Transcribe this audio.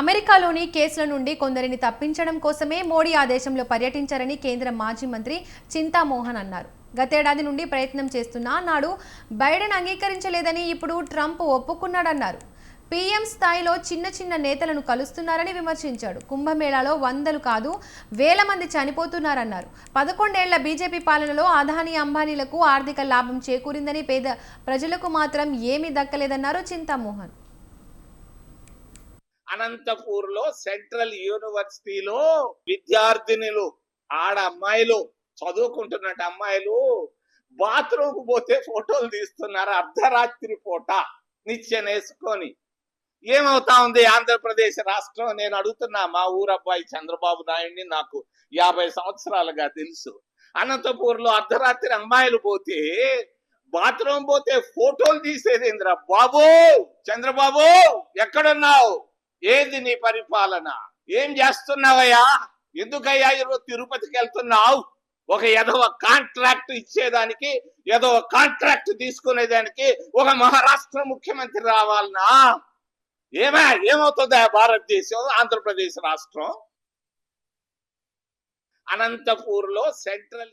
అమెరికాలోని కేసుల నుండి కొందరిని తప్పించడం కోసమే మోడీ ఆ దేశంలో పర్యటించారని కేంద్ర మాజీ మంత్రి చింతామోహన్ అన్నారు. గతేడాది నుండి ప్రయత్నం చేస్తున్నా నాడు బైడెన్ అంగీకరించలేదని ఇప్పుడు ట్రంప్ ఒప్పుకున్నాడన్నారు. పీఎం స్థాయిలో చిన్న చిన్న నేతలను కలుస్తున్నారని విమర్శించాడు. కుంభమేళాలో వందలు కాదు వేల మంది చనిపోతున్నారన్నారు. పదకొండేళ్ళ బీజేపీ పాలనలో అదానీ అంబానీలకు ఆర్థిక లాభం చేకూరిందని పేద ప్రజలకు మాత్రం ఏమీ దక్కలేదన్నారు చింతామోహన్. అనంతపూర్లో సెంట్రల్ యూనివర్సిటీలో విద్యార్థినులు ఆడ అమ్మాయిలు చదువుకుంటున్నట్టు అమ్మాయిలు బాత్రూమ్ పోతే ఫోటోలు తీస్తున్నారు అర్ధరాత్రి పూట నిత్యం వేసుకొని. ఏమవుతా ఉంది? ఆంధ్రప్రదేశ్ రాష్ట్రం నేను అడుగుతున్నా మా ఊరు అబ్బాయి చంద్రబాబు నాయుడిని నాకు యాభై సంవత్సరాలుగా తెలుసు. అనంతపూర్లో అర్ధరాత్రి అమ్మాయిలు పోతే బాత్రూమ్ పోతే ఫోటోలు తీసేదేంద్రా బాబు? చంద్రబాబు ఎక్కడున్నావు? ఏంది నీ పరిపాలన? ఏం చేస్తున్నావయ్యా? ఎందుకయ్యా ఈరోజు తిరుపతికి వెళ్తున్నావు? ఒక ఏదో కాంట్రాక్ట్ ఇచ్చేదానికి ఏదో కాంట్రాక్ట్ తీసుకునేదానికి ఒక మహారాష్ట్ర ముఖ్యమంత్రి రావాలనా? ఏమా ఏమవుతుందా భారతదేశం ఆంధ్రప్రదేశ్ రాష్ట్రం? అనంతపూర్లో సెంట్రల్